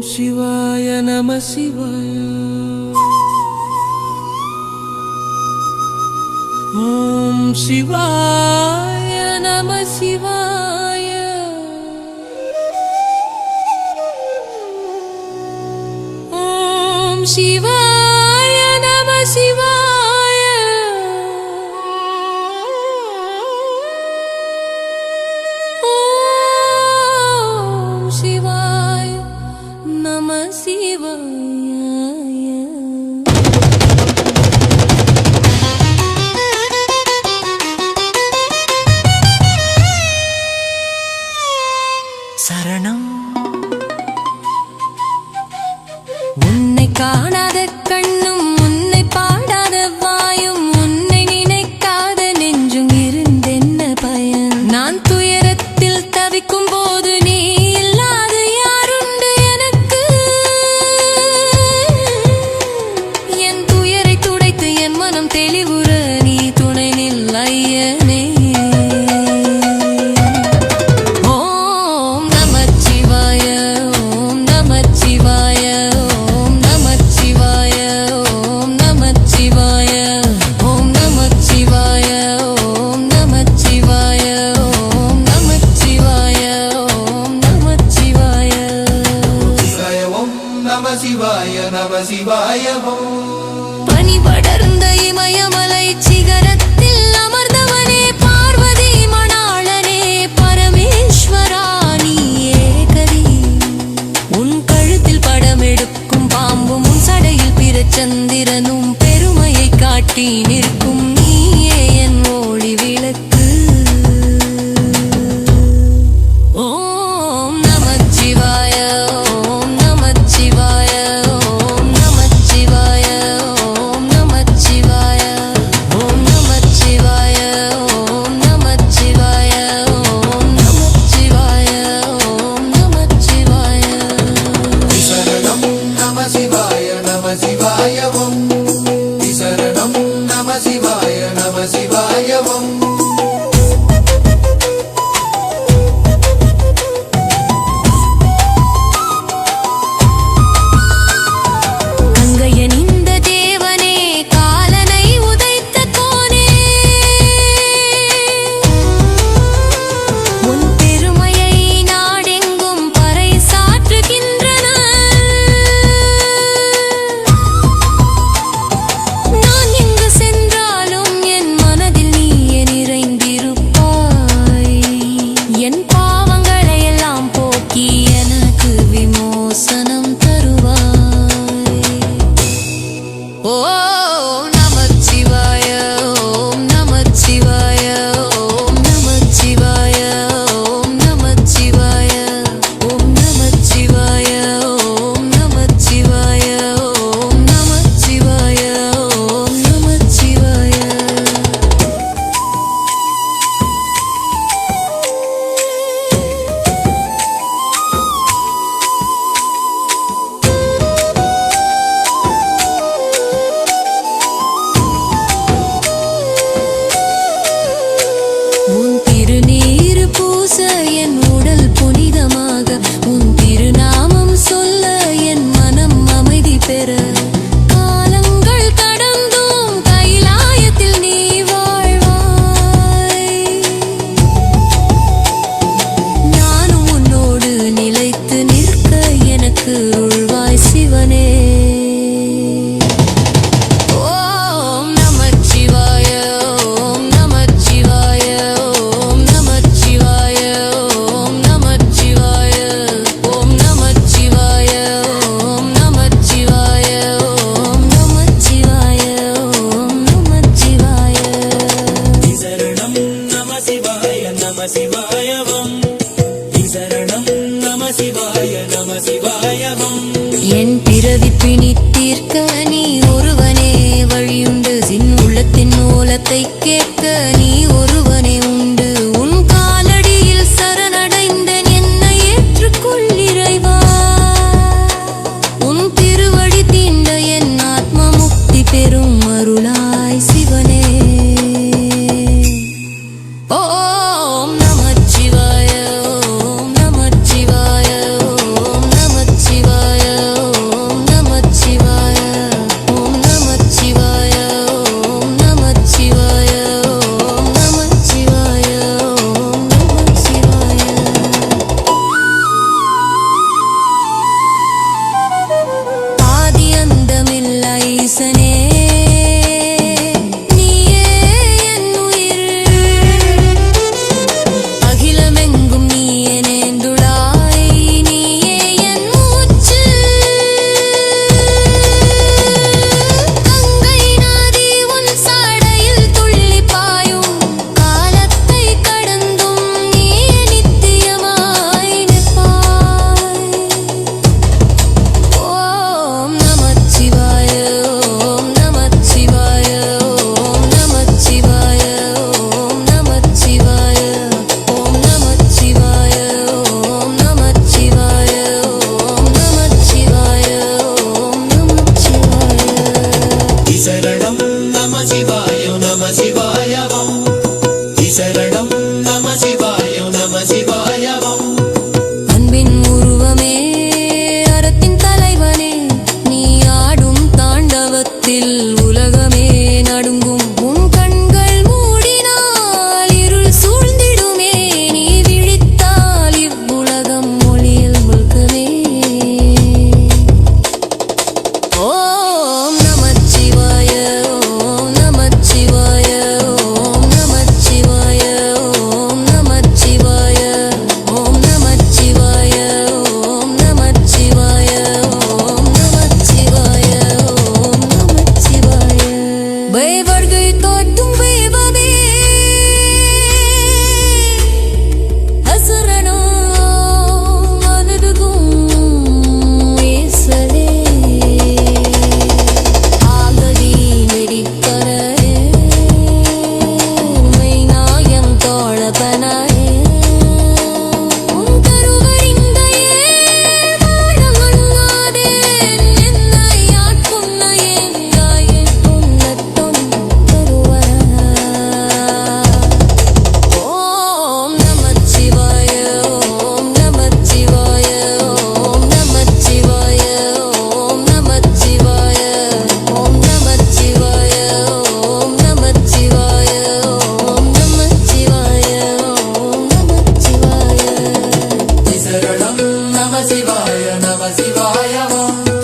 Shivaya Namah Shivaya Om Shivaya Namah Shivaya Om Shivaya Namah Shivaya சரணம். உன்னை காணாத நம சிவாய நம சிவாயமோ பனி படர்ந்த இமயமலை சிகரத்தில் என் பிறவி பிணி தீர்க்க நீ ஒருவனே. வழியுண்டு சின் உள்ளத்தின் மூலத்தை கேட்க शिवाय